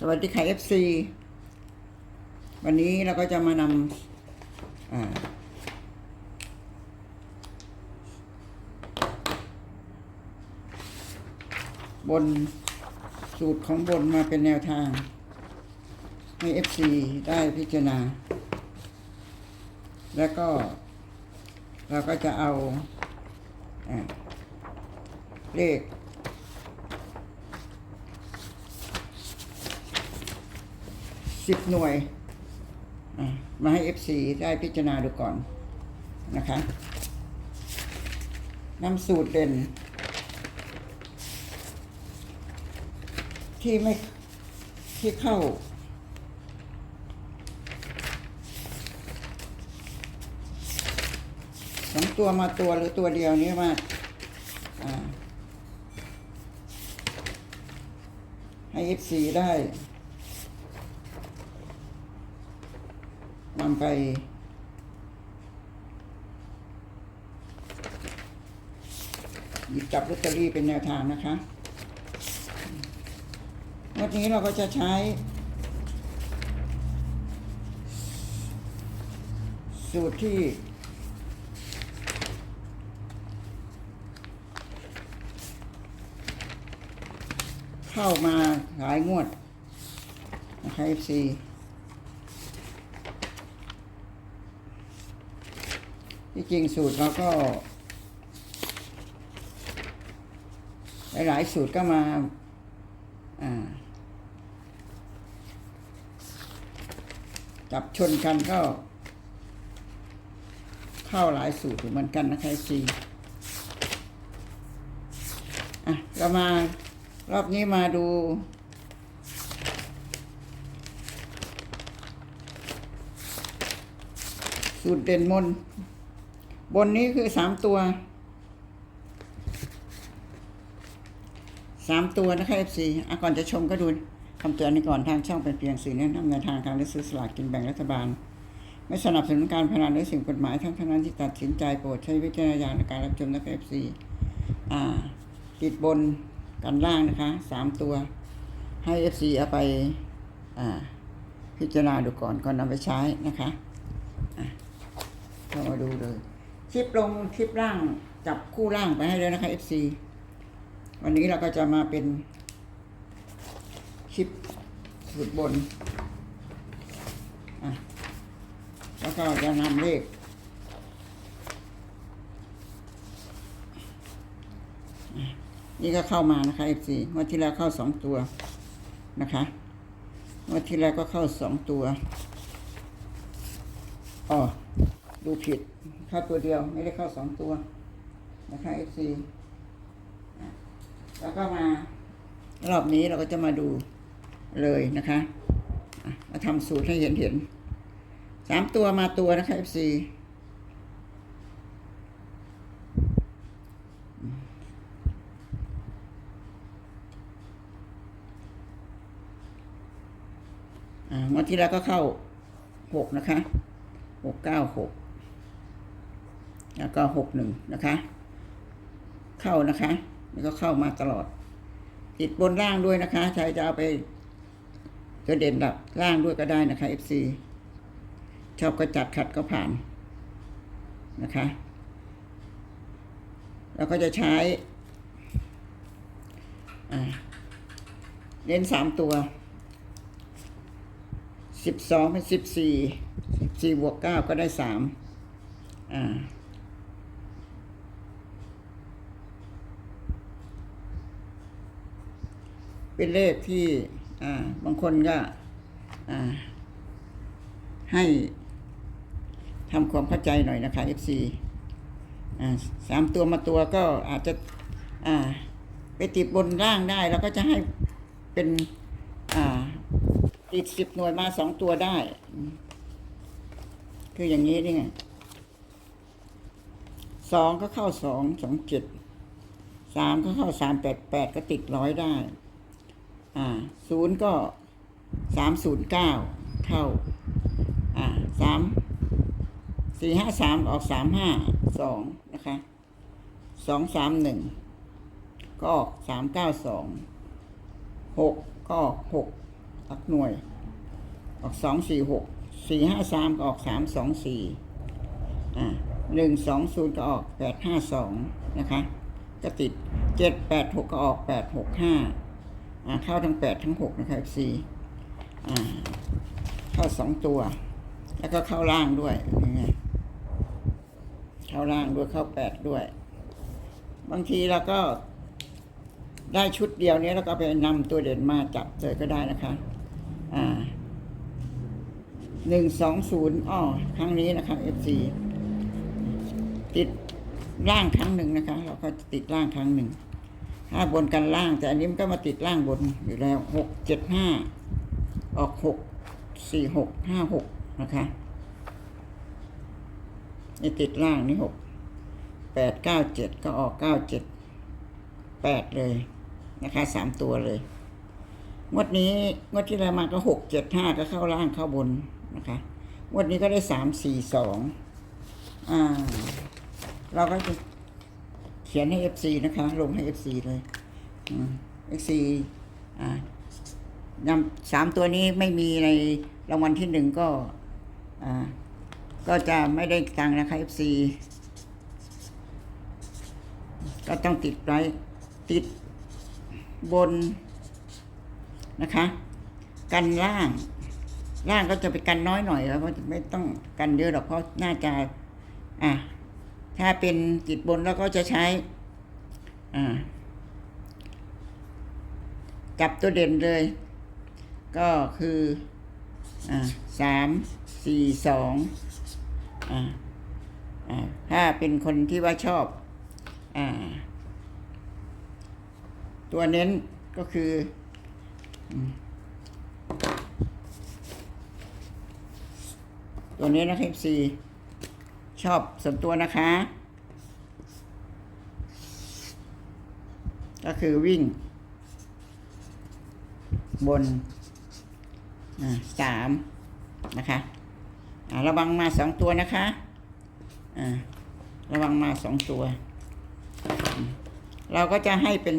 สวัสดีค่ะ FC วันนี้เราก็จะมานำบนสูตรของบนมาเป็นแนวทาง ให้ FC ได้พิจารณา แล้วก็ เราก็จะเอาอ่าเลข สิบหน่วย มาให้ FC ได้พิจารณาดูก่อนนะคะนำสูตรเด่น ที่ไม่ที่เข้า สองตัวมาตัวหรือตัวเดียวนี้ว่าให้ FC ได้ นำไป หยิบจับลอตเตอรี่เป็นแนวทางนะคะวันนี้เราก็จะใช้สูตรที่เข้ามาหลายงวดนะคะ FC ที่จริงสูตรเราก็ หลาย ๆ สูตรก็มาจับชนกันก็ เข้าหลายสูตรเหมือนกันนะคะซีอะเรามารอบนี้มาดูสูตรเด่นมน บนนี้คือสามตัวสามตัวนะคะ FC อะก่อนจะชมก็ดูคำเตือนนี้ก่อนทางช่องเป็นเพียงสื่อแนะนำในทางการเลือกซื้อสลากกินแบ่งรัฐบาล ไม่สนับสนุนการพนันหรือสิ่งกฎหมายทั้งท่านั้นที่ตัดสินใจโปรดใช้วิจารณญาณในการรับชมนะคะ FC อ่า ติดบนกันล่างนะคะสามตัว ให้ FC เอาไปอ่าพิจารณาดูก่อนก่อนนำไปใช้นะคะอะเข้ามาดูเลย คลิปลงคลิปล่างจับคู่ล่างไปให้เลยนะคะ FC วันนี้เราก็จะมาเป็นคลิปสูตรบนอะแล้วก็จะนำเลขอะนี่ก็เข้ามานะคะ FC งวันที่แล้วเข้าสองตัวนะคะงวันที่แล้วก็เข้าสองตัวอ๋อ ดูผิดเข้าตัวเดียวไม่ได้เข้าสองตัวนะคะ FC แล้วก็มารอบนี้เราก็จะมาดูเลยนะคะมาทำสูตรให้เห็นเห็นสามตัวมาตัวนะคะ FC อ่างวดที่แล้วก็เข้าหกนะคะหกเก้าหก แล้วก็หกหนึ่งนะคะ เข้านะคะนี่ก็เข้ามาตลอด ติดบนล่างด้วยนะคะใครจะเอาไปจะเด่นดับล่างด้วยก็ได้นะคะ FC ชอบก็จัดขัดก็ผ่านนะคะแล้วก็จะใช้อ่าเน้นสามตัวสิบสองเป็นสิบสี่สี่บวกเก้าก็ได้สามอ่า เป็นเลขที่บางคนก็ให้ทำความเข้าใจหน่อยนะคะ FC อ่สามตัวมาตัวก็อาจจะไปติดบนล่างได้ แล้วก็จะให้เป็นติดสิบหน่วยมาสองตัวได้ คืออย่างนี้นี่ไงสองก็เข้าสองสองเจ็ดสามก็เข้าสามแปดแปดก็ติดร้อยได้ อ่าศูนย์ก็สามศูนย์เก้าเข้า อ่าสามสี่ห้าสามออกสามห้าสองนะคะสองสามหนึ่งก็ออกสามเก้าสองหกก็ออกหกหลักหน่วย ออกสองสี่หกสี่ห้าสามก็ออกสามสองสี่อ่าหนึ่งสองศูนย์ก็ออกแปดห้าสองนะคะ ก็ติดเจ็ดแปดหกก็ออกแปดหกห้าอ่า เข้าทั้งแปดทั้งหกนะคะ FC อ่เข้าสองตัว แล้วก็เข้าล่างด้วยยังไงเข้าล่างด้วยเข้าแปดด้วย บางทีเราก็ได้ชุดเดียวนี้แล้วก็ไปนำตัวเด่นมาจับเลยก็ได้นะคะ อ่าหนึ่งสองศูนย์อ้อครั้งนี้นะคะ FC ติดล่างครั้งหนึ่งนะคะ เราก็ติดล่างครั้งหนึ่ง ถ้าบนกันล่าง แต่อันนี้มันก็มาติดล่างบนอยู่แล้วหกเจ็ดห้าออกหกสี่หกห้าหกนะคะนี่ติดล่างนี่หกแปดเก้าเจ็ดก็ออกเก้าเจ็ดแปดเลยนะคะสามตัวเลย งวดนี้งวดที่แล้วมาก็หกเจ็ดห้าก็เข้าล่างเข้าบนนะคะงวดนี้ก็ได้สามสี่สองอ่าเราก็จะ เขียนให้เอฟซีนะคะ ลงให้เอฟซีเลยเอฟซีนำสามตัวนี้ไม่มีในรางวัลที่หนึ่งก็ก็จะไม่ได้ตังค์นะคะเอฟซีก็ต้องติดไว้ติดบนนะคะ กันล่าง ล่างก็จะไปกันน้อยหน่อยแล้วก็ไม่ต้องกันเยอะหรอกเพราะน่าจะอะ ถ้าเป็นติดบนแล้วก็จะใช้อ่าจับตัวเด่นเลย ก็คือสามสี่สองถ้าเป็นคนที่ว่าชอบอตัวเน้นก็คือตัวนี้นะครับซี ชอบส่วนตัวนะคะ ก็คือวิ่ง บนสามนะคะอ่าระวังมาสองตัวนะคะอ่าระวังมาสองตัว เราก็จะให้เป็น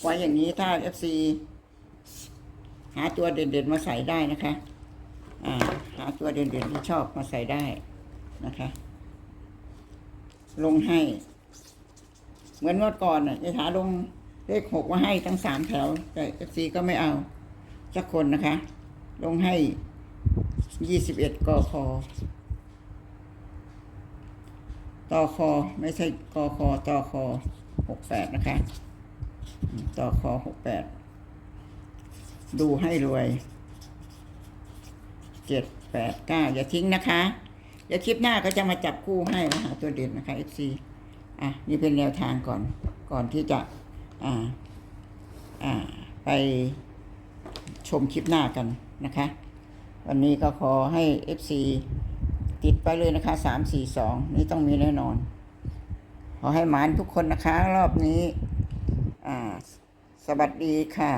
ไว้อย่างนี้ถ้า FC หาตัวเด่นๆมาใส่ได้นะคะ หาตัวเด่นๆที่ชอบมาใส่ได้นะคะ ลงให้ เหมือนงวดก่อนน่ะยายถาลงเลขหกมาให้ทั้งสามแถว แต่เอฟซีก็ไม่เอาสักคนนะคะ ลงให้ยี่สิบเอ็ดกอคอต่อคอไม่ใช่กอคอต่อคอหกแปดนะคะ ต่อคอหกแปดดูให้รวย เจ็ดแปดเก้าอย่าทิ้งนะคะ เดี๋ยวคลิปหน้าก็จะมาจับคู่ให้นะหาตัวเด่นนะคะ FC อะนี่เป็นแนวทางก่อนก่อนที่จะอ่าอ่าไปชมคลิปหน้ากันนะคะ วันนี้ก็ขอให้ FC ติดไปเลยนะคะสามสี่สองนี่ต้องมีแน่นอน ขอให้หมานทุกคนนะคะ รอบนี้ อ่า สวัสดีค่ะ